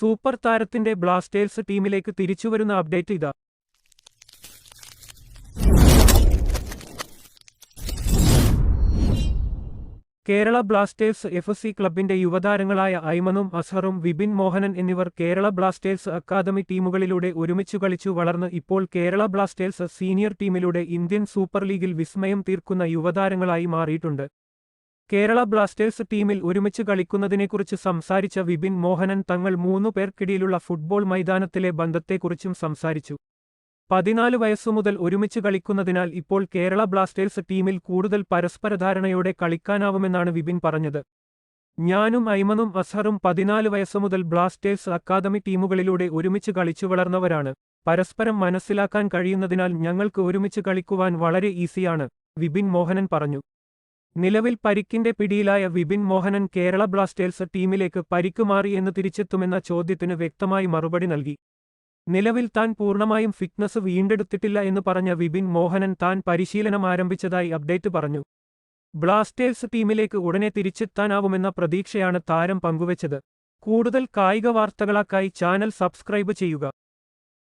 Super താരത്തിന്റെ Blasters ടീമിലേക്ക് തിരിച്ചുവരുന്ന update ഇതാ. കേരള ബ്ലാസ്റ്റേഴ്സ് എഫ് സി ക്ലബിന്റെ യുവതാരങ്ങളായ ഐമനും അസ്ഹറും വിപിൻ മോഹനൻ എന്നിവർ കേരള ബ്ലാസ്റ്റേഴ്സ് അക്കാദമി ടീമുകളിലൂടെ ഒരുമിച്ചു കളിച്ചു വളർന്ന് ഇപ്പോൾ കേരള ബ്ലാസ്റ്റേഴ്സ് സീനിയർ ടീമിലൂടെ ഇന്ത്യൻ സൂപ്പർ ലീഗിൽ വിസ്മയം തീർക്കുന്ന യുവതാരങ്ങളായി മാറിയിട്ടുണ്ട്. കേരള ബ്ലാസ്റ്റേഴ്സ് ടീമിൽ ഒരുമിച്ച് കളിക്കുന്നതിനെക്കുറിച്ച് സംസാരിച്ച വിപിൻ മോഹനൻ തങ്ങൾ മൂന്നു പേർക്കിടയിലുള്ള ഫുട്ബോൾ മൈതാനത്തിലെ ബന്ധത്തെക്കുറിച്ചും സംസാരിച്ചു. പതിനാല് വയസ്സുമുതൽ ഒരുമിച്ച് കളിക്കുന്നതിനാൽ ഇപ്പോൾ കേരള ബ്ലാസ്റ്റേഴ്സ് ടീമിൽ കൂടുതൽ പരസ്പരധാരണയോടെ കളിക്കാനാവുമെന്നാണ് വിപിൻ പറഞ്ഞത്. ഞാനും ഐമനും അസ്ഹറും പതിനാല് വയസ്സുമുതൽ ബ്ലാസ്റ്റേഴ്സ് അക്കാദമി ടീമുകളിലൂടെ ഒരുമിച്ച് കളിച്ചു വളർന്നവരാണ്. പരസ്പരം മനസ്സിലാക്കാൻ കഴിയുന്നതിനാൽ ഞങ്ങൾക്ക് ഒരുമിച്ച് കളിക്കുവാൻ വളരെ ഈസിയാണ് വിപിൻ മോഹനൻ പറഞ്ഞു. നിലവിൽ പരിക്കിന്റെ പിടിയിലായ വിപിൻ മോഹനൻ കേരള ബ്ലാസ്റ്റേഴ്സ് ടീമിലേക്ക് പരിക്കുമാറി എന്ന് തിരിച്ചെത്തുമെന്ന ചോദ്യത്തിന് വ്യക്തമായി മറുപടി നൽകി. നിലവിൽ താൻ പൂർണമായും ഫിറ്റ്നസ് വീണ്ടെടുത്തിട്ടില്ല എന്ന് പറഞ്ഞ വിപിൻ മോഹനൻ താൻ പരിശീലനം ആരംഭിച്ചതായി അപ്ഡേറ്റ് പറഞ്ഞു. ബ്ലാസ്റ്റേഴ്സ് ടീമിലേക്ക് ഉടനെ തിരിച്ചെത്താനാവുമെന്ന പ്രതീക്ഷയാണ് താരം പങ്കുവച്ചത്. കൂടുതൽ കായിക വാർത്തകളാക്കായി ചാനൽ സബ്സ്ക്രൈബ് ചെയ്യുക.